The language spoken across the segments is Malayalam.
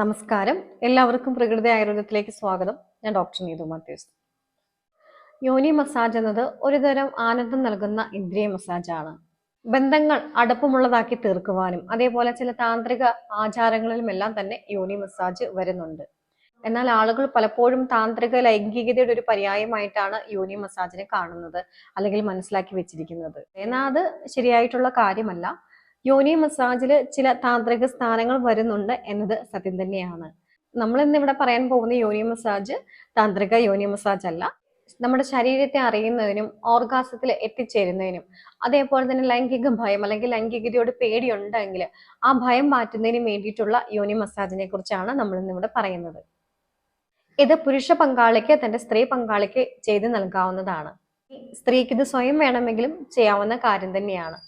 നമസ്കാരം. എല്ലാവർക്കും പ്രകൃതി ആയുർവേദത്തിലേക്ക് സ്വാഗതം. ഞാൻ ഡോക്ടർ നീതു മാത്യൂസ്. യോനി മസാജ് എന്നത് ഒരുതരം ആനന്ദം നൽകുന്ന ഇന്ദ്രിയ മസാജാണ്. ബന്ധങ്ങൾ അടുപ്പമുള്ളതാക്കി തീർക്കുവാനും അതേപോലെ ചില താന്ത്രിക ആചാരങ്ങളിലുമെല്ലാം തന്നെ യോനി മസാജ് വരുന്നുണ്ട്. എന്നാൽ ആളുകൾ പലപ്പോഴും താന്ത്രിക ലൈംഗികതയുടെ ഒരു പര്യായമായിട്ടാണ് യോനി മസാജിനെ കാണുന്നത് അല്ലെങ്കിൽ മനസ്സിലാക്കി വെച്ചിരിക്കുന്നത്. എന്നാൽ അത് ശരിയായിട്ടുള്ള കാര്യമല്ല. യോനി മസാജിൽ ചില താന്ത്രിക സ്ഥാനങ്ങൾ വരുന്നുണ്ട് എന്നത് സത്യം തന്നെയാണ്. നമ്മൾ ഇന്ന് ഇവിടെ പറയാൻ പോകുന്ന യോനി മസാജ് താന്ത്രിക യോനി മസാജ് അല്ല. നമ്മുടെ ശരീരത്തെ അറിയുന്നതിനും ഓർഗാസത്തിൽ എത്തിച്ചേരുന്നതിനും അതേപോലെ തന്നെ ലൈംഗിക ഭയം അല്ലെങ്കിൽ ലൈംഗികതയോട് പേടിയുണ്ടെങ്കിൽ ആ ഭയം മാറ്റുന്നതിന് വേണ്ടിയിട്ടുള്ള യോനി മസാജിനെ കുറിച്ചാണ് നമ്മൾ ഇന്ന് ഇവിടെ പറയുന്നത്. ഇത് പുരുഷ പങ്കാളിക്ക് തന്റെ സ്ത്രീ പങ്കാളിക്ക് ചെയ്ത് നൽകാവുന്നതാണ്. സ്ത്രീക്ക് ഇത് സ്വയം വേണമെങ്കിലും ചെയ്യാവുന്ന കാര്യം തന്നെയാണ്.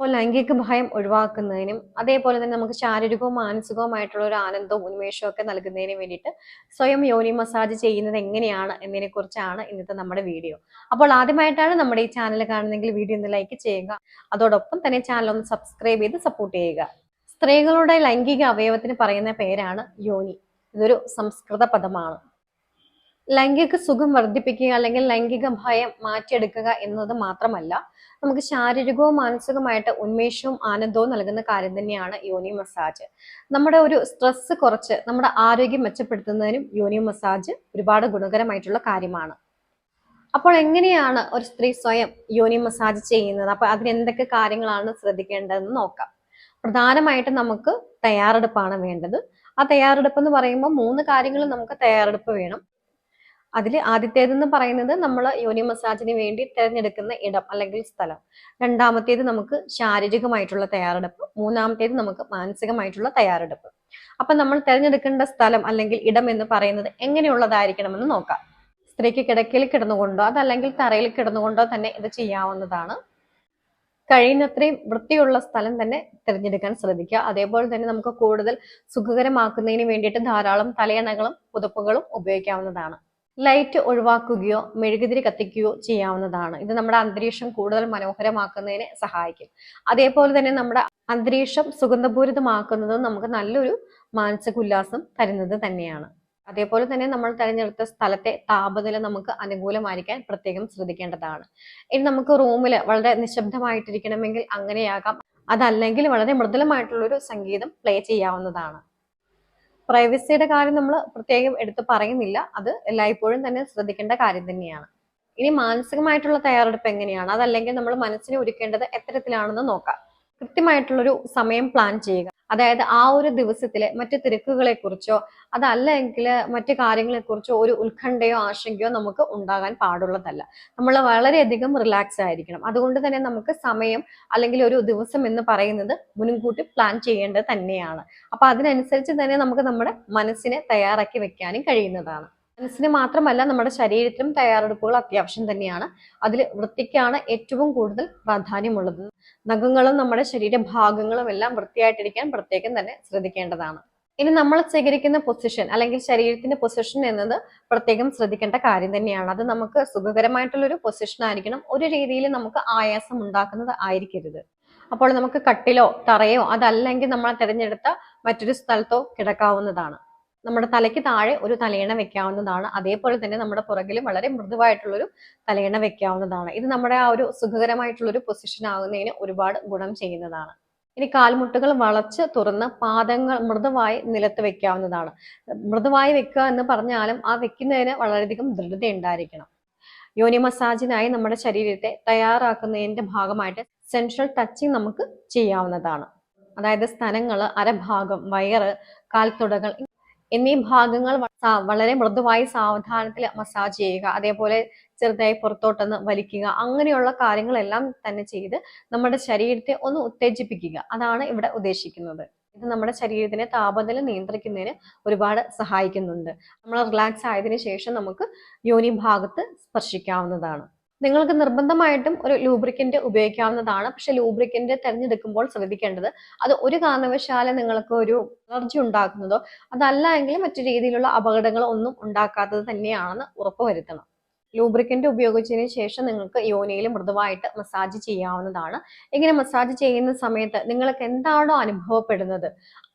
അപ്പോൾ ലൈംഗിക ഭയം ഒഴിവാക്കുന്നതിനും അതേപോലെ തന്നെ നമുക്ക് ശാരീരികവും മാനസികവുമായിട്ടുള്ള ഒരു ആനന്ദവും ഉന്മേഷവും ഒക്കെ നൽകുന്നതിനും വേണ്ടിയിട്ട് സ്വയം യോനി മസാജ് ചെയ്യുന്നത് എങ്ങനെയാണ് എന്നതിനെ കുറിച്ചാണ് ഇന്നത്തെ നമ്മുടെ വീഡിയോ. അപ്പോൾ ആദ്യമായിട്ടാണ് നമ്മുടെ ഈ ചാനൽ കാണുന്നതെങ്കിൽ വീഡിയോ ഒന്ന് ലൈക്ക് ചെയ്യുക. അതോടൊപ്പം തന്നെ ചാനൽ ഒന്ന് സബ്സ്ക്രൈബ് ചെയ്ത് സപ്പോർട്ട് ചെയ്യുക. സ്ത്രീകളുടെ ലൈംഗിക അവയവത്തിന് പറയുന്ന പേരാണ് യോനി. ഇതൊരു സംസ്കൃത പദമാണ്. ലൈംഗിക സുഖം വർദ്ധിപ്പിക്കുക അല്ലെങ്കിൽ ലൈംഗിക ഭയം മാറ്റിയെടുക്കുക എന്നത് മാത്രമല്ല നമുക്ക് ശാരീരികവും മാനസികവുമായിട്ട് ഉന്മേഷവും ആനന്ദവും നൽകുന്ന കാര്യം തന്നെയാണ് യോനി മസാജ്. നമ്മുടെ ഒരു സ്ട്രെസ് കുറച്ച് നമ്മുടെ ആരോഗ്യം മെച്ചപ്പെടുത്തുന്നതിനും യോനി മസാജ് ഒരുപാട് ഗുണകരമായിട്ടുള്ള കാര്യമാണ്. അപ്പോൾ എങ്ങനെയാണ് ഒരു സ്ത്രീ സ്വയം യോനി മസാജ് ചെയ്യുന്നത്? അപ്പൊ അതിന് എന്തൊക്കെ കാര്യങ്ങളാണ് ശ്രദ്ധിക്കേണ്ടതെന്ന് നോക്കാം. പ്രധാനമായിട്ടും നമുക്ക് തയ്യാറെടുപ്പാണ് വേണ്ടത്. ആ തയ്യാറെടുപ്പ് എന്ന് പറയുമ്പോൾ മൂന്ന് കാര്യങ്ങൾ നമുക്ക് തയ്യാറെടുപ്പ് വേണം. അതിൽ ആദ്യത്തേതെന്ന് പറയുന്നത് നമ്മൾ യോനി മസാജിന് വേണ്ടി തിരഞ്ഞെടുക്കുന്ന ഇടം അല്ലെങ്കിൽ സ്ഥലം. രണ്ടാമത്തേത് നമുക്ക് ശാരീരികമായിട്ടുള്ള തയ്യാറെടുപ്പ്. മൂന്നാമത്തേത് നമുക്ക് മാനസികമായിട്ടുള്ള തയ്യാറെടുപ്പ്. അപ്പൊ നമ്മൾ തിരഞ്ഞെടുക്കേണ്ട സ്ഥലം അല്ലെങ്കിൽ ഇടം എന്ന് പറയുന്നത് എങ്ങനെയുള്ളതായിരിക്കണമെന്ന് നോക്കാം. സ്ത്രീക്ക് കിടക്കയിൽ കിടന്നുകൊണ്ടോ അതല്ലെങ്കിൽ തറയിൽ കിടന്നുകൊണ്ടോ തന്നെ ഇത് ചെയ്യാവുന്നതാണ്. കഴിയുന്നത്രയും വൃത്തിയുള്ള സ്ഥലം തന്നെ തിരഞ്ഞെടുക്കാൻ ശ്രദ്ധിക്കുക. അതേപോലെ തന്നെ നമുക്ക് കൂടുതൽ സുഖകരമാക്കുന്നതിന് വേണ്ടിയിട്ട് ധാരാളം തലയണകളും പുതപ്പുകളും ഉപയോഗിക്കാവുന്നതാണ്. ലൈറ്റ് ഒഴിവാക്കുകയോ മെഴുകുതിരി കത്തിക്കുകയോ ചെയ്യാവുന്നതാണ്. ഇത് നമ്മുടെ അന്തരീക്ഷം കൂടുതൽ മനോഹരമാക്കുന്നതിനെ സഹായിക്കും. അതേപോലെ തന്നെ നമ്മുടെ അന്തരീക്ഷം സുഗന്ധപൂരിതമാക്കുന്നത് നമുക്ക് നല്ലൊരു മാനസിക ഉല്ലാസം തരുന്നത് തന്നെയാണ്. അതേപോലെ തന്നെ നമ്മൾ തിരഞ്ഞെടുത്ത സ്ഥലത്തെ താപനില നമുക്ക് അനുകൂലമായിരിക്കാൻ പ്രത്യേകം ശ്രദ്ധിക്കേണ്ടതാണ്. ഇനി നമുക്ക് റൂമിൽ വളരെ നിശബ്ദമായിട്ടിരിക്കണമെങ്കിൽ അങ്ങനെയാകാം. അതല്ലെങ്കിൽ വളരെ മൃദുലമായിട്ടുള്ളൊരു സംഗീതം പ്ലേ ചെയ്യാവുന്നതാണ്. പ്രൈവസിയുടെ കാര്യം നമ്മൾ പ്രത്യേകം എടുത്ത് പറയുന്നില്ല. അത് എല്ലായ്പ്പോഴും തന്നെ ശ്രദ്ധിക്കേണ്ട കാര്യം തന്നെയാണ്. ഇനി മാനസികമായിട്ടുള്ള തയ്യാറെടുപ്പ് എങ്ങനെയാണ്? അതല്ലെങ്കിൽ നമ്മൾ മനസ്സിനെ ഒരുക്കേണ്ടത് എത്തരത്തിലാണെന്ന് നോക്കാം. കൃത്യമായിട്ടുള്ളൊരു സമയം പ്ലാൻ ചെയ്യുക. അതായത് ആ ഒരു ദിവസത്തിലെ മറ്റു തിരക്കുകളെ കുറിച്ചോ അതല്ലെങ്കിൽ മറ്റു കാര്യങ്ങളെ കുറിച്ചോ ഒരു ഉത്കണ്ഠയോ ആശങ്കയോ നമുക്ക് ഉണ്ടാകാൻ പാടുള്ളതല്ല. നമ്മൾ വളരെയധികം റിലാക്സ് ആയിരിക്കണം. അതുകൊണ്ട് തന്നെ നമുക്ക് സമയം അല്ലെങ്കിൽ ഒരു ദിവസം എന്ന് പറയുന്നത് മുൻകൂട്ടി പ്ലാൻ ചെയ്യേണ്ടത് തന്നെയാണ്. അപ്പൊ അതിനനുസരിച്ച് തന്നെ നമുക്ക് നമ്മുടെ മനസ്സിനെ തയ്യാറാക്കി വെക്കാനും കഴിയുന്നതാണ്. മനസ്സിന് മാത്രമല്ല നമ്മുടെ ശരീരത്തിനും തയ്യാറെടുപ്പുകൾ അത്യാവശ്യം തന്നെയാണ്. അതിൽ വൃത്തിക്കാണ് ഏറ്റവും കൂടുതൽ പ്രാധാന്യമുള്ളത്. നഖങ്ങളും നമ്മുടെ ശരീരഭാഗങ്ങളും എല്ലാം വൃത്തിയായിട്ടിരിക്കാൻ പ്രത്യേകം തന്നെ ശ്രദ്ധിക്കേണ്ടതാണ്. ഇനി നമ്മൾ സ്വീകരിക്കുന്ന പൊസിഷൻ അല്ലെങ്കിൽ ശരീരത്തിന്റെ പൊസിഷൻ എന്നത് പ്രത്യേകം ശ്രദ്ധിക്കേണ്ട കാര്യം തന്നെയാണ്. അത് നമുക്ക് സുഖകരമായിട്ടുള്ള ഒരു പൊസിഷൻ ആയിരിക്കണം. ഒരു രീതിയിൽ നമുക്ക് ആയാസം ഉണ്ടാക്കുന്നത് ആയിരിക്കരുത്. അപ്പോൾ നമുക്ക് കട്ടിലോ തറയോ അതല്ലെങ്കിൽ നമ്മൾ തിരഞ്ഞെടുത്ത മറ്റൊരു സ്ഥലത്തോ കിടക്കാവുന്നതാണ്. നമ്മുടെ തലയ്ക്ക് താഴെ ഒരു തലയിണ വെക്കാവുന്നതാണ്. അതേപോലെ തന്നെ നമ്മുടെ പുറകിലും വളരെ മൃദുവായിട്ടുള്ളൊരു തലയിണ വെക്കാവുന്നതാണ്. ഇത് നമ്മുടെ ആ ഒരു സുഖകരമായിട്ടുള്ളൊരു പൊസിഷൻ ആകുന്നതിന് ഒരുപാട് ഗുണം ചെയ്യുന്നതാണ്. ഇനി കാൽമുട്ടുകൾ വളച്ച് തുറന്ന് പാദങ്ങൾ മൃദുവായി നിലത്ത് വെക്കാവുന്നതാണ്. മൃദുവായി വെക്കുക എന്ന് പറഞ്ഞാലും ആ വെക്കുന്നതിന് വളരെയധികം ദൃഢത ഉണ്ടായിരിക്കണം യോനി മസാജിനായി നമ്മുടെ ശരീരത്തെ തയ്യാറാക്കുന്നതിന്റെ ഭാഗമായിട്ട് സെൻട്രൽ ടച്ചിങ് നമുക്ക് ചെയ്യാവുന്നതാണ്. അതായത് സ്ഥലങ്ങൾ അരഭാഗം വയറ് കാൽത്തുടകൾ എന്നീ ഭാഗങ്ങൾ വളരെ മൃദുവായി സാവധാനത്തിൽ മസാജ് ചെയ്യുക അതേപോലെ ചെറുതായി പുറത്തോട്ടൊന്ന് വലിക്കുക അങ്ങനെയുള്ള കാര്യങ്ങളെല്ലാം തന്നെ ചെയ്ത് നമ്മുടെ ശരീരത്തെ ഒന്ന് ഉത്തേജിപ്പിക്കുക. അതാണ് ഇവിടെ ഉദ്ദേശിക്കുന്നത്. ഇത് നമ്മുടെ ശരീരത്തിനെ താപനില നിയന്ത്രിക്കുന്നതിന് ഒരുപാട് സഹായിക്കുന്നുണ്ട്. നമ്മൾ റിലാക്സ് ആയതിനു ശേഷം നമുക്ക് യോനി ഭാഗത്ത് സ്പർശിക്കാവുന്നതാണ്. നിങ്ങൾക്ക് നിർബന്ധമായിട്ടും ഒരു ലൂബ്രിക്കന്റ് ഉപയോഗിക്കാവുന്നതാണ്. പക്ഷെ ലൂബ്രിക്കന്റ് തിരഞ്ഞെടുക്കുമ്പോൾ ശ്രദ്ധിക്കേണ്ടത് അത് ഒരു കാരണവശാലും നിങ്ങൾക്ക് ഒരു അലർജി ഉണ്ടാക്കുന്നതോ അതല്ല എങ്കിൽ മറ്റു രീതിയിലുള്ള അപകടങ്ങളോ ഒന്നും ഉണ്ടാക്കാത്തത് തന്നെയാണെന്ന് ഉറപ്പുവരുത്തണം ലൂബ്രിക്കന്റ് ഉപയോഗിച്ചതിന് ശേഷം നിങ്ങൾക്ക് യോനിയിൽ മൃദുവായിട്ട് മസാജ് ചെയ്യാവുന്നതാണ്. ഇങ്ങനെ മസാജ് ചെയ്യുന്ന സമയത്ത് നിങ്ങൾക്ക് എന്താണോ അനുഭവപ്പെടുന്നത്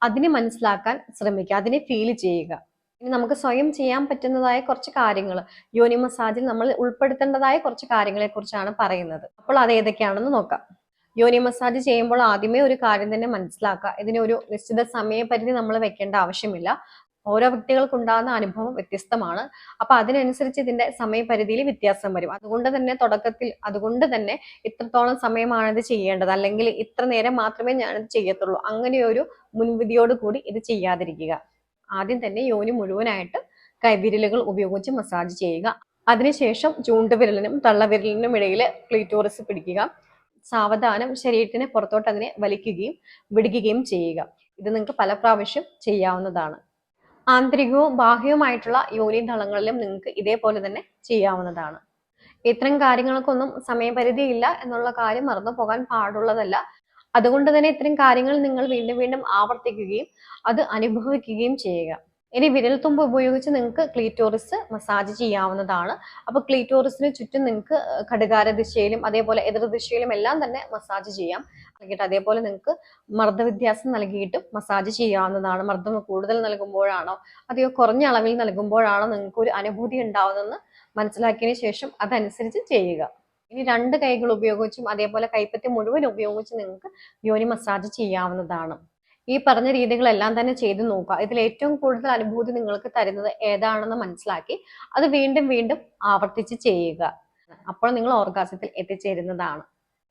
അതിനെ മനസ്സിലാക്കാൻ ശ്രമിക്കുക അതിനെ ഫീൽ ചെയ്യുക. ഇനി നമുക്ക് സ്വയം ചെയ്യാൻ പറ്റുന്നതായ കുറച്ച് കാര്യങ്ങൾ യോനി മസാജിൽ നമ്മൾ ഉൾപ്പെടുത്തേണ്ടതായ കുറച്ച് കാര്യങ്ങളെ കുറിച്ചാണ് പറയുന്നത്. അപ്പോൾ അത് ഏതൊക്കെയാണെന്ന് നോക്കാം. യോനി മസാജ് ചെയ്യുമ്പോൾ ആദ്യമേ ഒരു കാര്യം തന്നെ മനസ്സിലാക്കുക. ഇതിന് ഒരു നിശ്ചിത സമയപരിധി നമ്മൾ വെക്കേണ്ട ആവശ്യമില്ല. ഓരോ വ്യക്തികൾക്കുണ്ടാകുന്ന അനുഭവം വ്യത്യസ്തമാണ്. അപ്പൊ അതിനനുസരിച്ച് ഇതിന്റെ സമയപരിധിയിൽ വ്യത്യാസം വരും. അതുകൊണ്ട് തന്നെ തുടക്കത്തിൽ അതുകൊണ്ട് തന്നെ ഇത്രത്തോളം സമയമാണ് ഇത് ചെയ്യേണ്ടത്. അല്ലെങ്കിൽ ഇത്ര നേരം മാത്രമേ ഞാനിത് ചെയ്യത്തുള്ളൂ. അങ്ങനെയൊരു മുൻവിധിയോട് കൂടി ഇത് ചെയ്യാതിരിക്കുക. ആദ്യം തന്നെ യോനി മുഴുവനായിട്ട് കൈവിരലുകൾ ഉപയോഗിച്ച് മസാജ് ചെയ്യുക. അതിനുശേഷം ചൂണ്ടുവിരലിനും തള്ളവിരലിനും ഇടയിൽ ക്ലീറ്റോറിസ് പിടിക്കുക. സാവധാനം ശരീരത്തിന് പുറത്തോട്ട് അതിനെ വലിക്കുകയും വിടുകയും ചെയ്യുക. ഇത് നിങ്ങൾക്ക് പല പ്രാവശ്യം ചെയ്യാവുന്നതാണ്. ആന്തരികവും ബാഹ്യവുമായിട്ടുള്ള യോനി തളങ്ങളിലും നിങ്ങൾക്ക് ഇതേപോലെ തന്നെ ചെയ്യാവുന്നതാണ്. ഇത്തരം കാര്യങ്ങൾക്കൊന്നും സമയപരിധിയില്ല എന്നുള്ള കാര്യം മറന്നു പോകാൻ പാടുള്ളതല്ല. അതുകൊണ്ട് തന്നെ ഇത്തരം കാര്യങ്ങൾ നിങ്ങൾ വീണ്ടും വീണ്ടും ആവർത്തിക്കുകയും അത് അനുഭവിക്കുകയും ചെയ്യുക. ഇനി വിരൽത്തുമ്പ് ഉപയോഗിച്ച് നിങ്ങൾക്ക് ക്ലീറ്റോറിസ് മസാജ് ചെയ്യാവുന്നതാണ്. അപ്പൊ ക്ലീറ്റോറിസിന് ചുറ്റും നിങ്ങൾക്ക് ഘടകാര ദിശയിലും അതേപോലെ എതിർ ദിശയിലും എല്ലാം തന്നെ മസാജ് ചെയ്യാം. അല്ലെങ്കിൽ അതേപോലെ നിങ്ങൾക്ക് മർദ്ദവ്യത്യാസം നൽകിയിട്ടും മസാജ് ചെയ്യാവുന്നതാണ്. മർദ്ദം കൂടുതൽ നൽകുമ്പോഴാണോ അതെയോ കുറഞ്ഞ അളവിൽ നൽകുമ്പോഴാണോ നിങ്ങൾക്ക് ഒരു അനുഭൂതി ഉണ്ടാവുന്നതെന്ന് മനസ്സിലാക്കിയതിന് ശേഷം അതനുസരിച്ച് ചെയ്യുക. ഇനി രണ്ട് കൈകൾ ഉപയോഗിച്ചും അതേപോലെ കൈപ്പത്തി മുഴുവൻ ഉപയോഗിച്ച് നിങ്ങൾക്ക് യോനി മസാജ് ചെയ്യാവുന്നതാണ്. ഈ പറഞ്ഞ രീതികളെല്ലാം തന്നെ ചെയ്തു നോക്കുക. ഇതിൽ ഏറ്റവും കൂടുതൽ അനുഭൂതി നിങ്ങൾക്ക് തരുന്നത് ഏതാണെന്ന് മനസ്സിലാക്കി അത് വീണ്ടും വീണ്ടും ആവർത്തിച്ച് ചെയ്യുക. അപ്പോൾ നിങ്ങൾ ഓർഗാസത്തിൽ എത്തിച്ചേരുന്നതാണ്.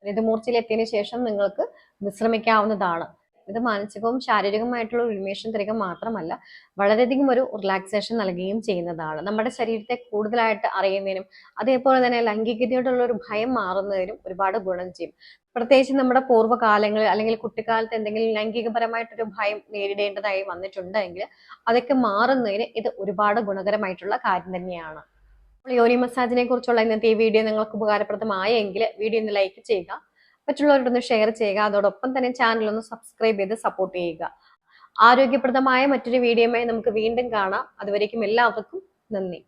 ഇത് മൂർച്ചയിൽ എത്തിയതിനു ശേഷം നിങ്ങൾക്ക് വിശ്രമിക്കാവുന്നതാണ്. ഇത് മാനസികവും ശാരീരികവുമായിട്ടുള്ള ഉന്മേഷം തരിക മാത്രമല്ല വളരെയധികം ഒരു റിലാക്സേഷൻ നൽകുകയും ചെയ്യുന്നതാണ്. നമ്മുടെ ശരീരത്തെ കൂടുതലായിട്ട് അറിയുന്നതിനും അതേപോലെ തന്നെ ലൈംഗികതയോടുള്ള ഒരു ഭയം മാറുന്നതിനും ഒരുപാട് ഗുണം ചെയ്യും. പ്രത്യേകിച്ച് നമ്മുടെ പൂർവകാലങ്ങളിൽ അല്ലെങ്കിൽ കുട്ടിക്കാലത്ത് എന്തെങ്കിലും ലൈംഗികപരമായിട്ടൊരു ഭയം നേരിടേണ്ടതായി വന്നിട്ടുണ്ടെങ്കിൽ അതൊക്കെ മാറുന്നതിന് ഇത് ഒരുപാട് ഗുണകരമായിട്ടുള്ള കാര്യം തന്നെയാണ്. യോനി മസാജിനെ കുറിച്ചുള്ള ഇന്നത്തെ ഈ വീഡിയോ നിങ്ങൾക്ക് ഉപകാരപ്രദമായെങ്കിൽ വീഡിയോ ഒന്ന് ലൈക്ക് ചെയ്യുക. മറ്റുള്ളവരോടൊന്ന് ഷെയർ ചെയ്യുക. അതോടൊപ്പം തന്നെ ചാനൽ ഒന്ന് സബ്സ്ക്രൈബ് ചെയ്ത് സപ്പോർട്ട് ചെയ്യുക. ആരോഗ്യപ്രദമായ മറ്റൊരു വീഡിയോയുമായി നമുക്ക് വീണ്ടും കാണാം. അതുവരേക്കും എല്ലാവർക്കും നന്ദി.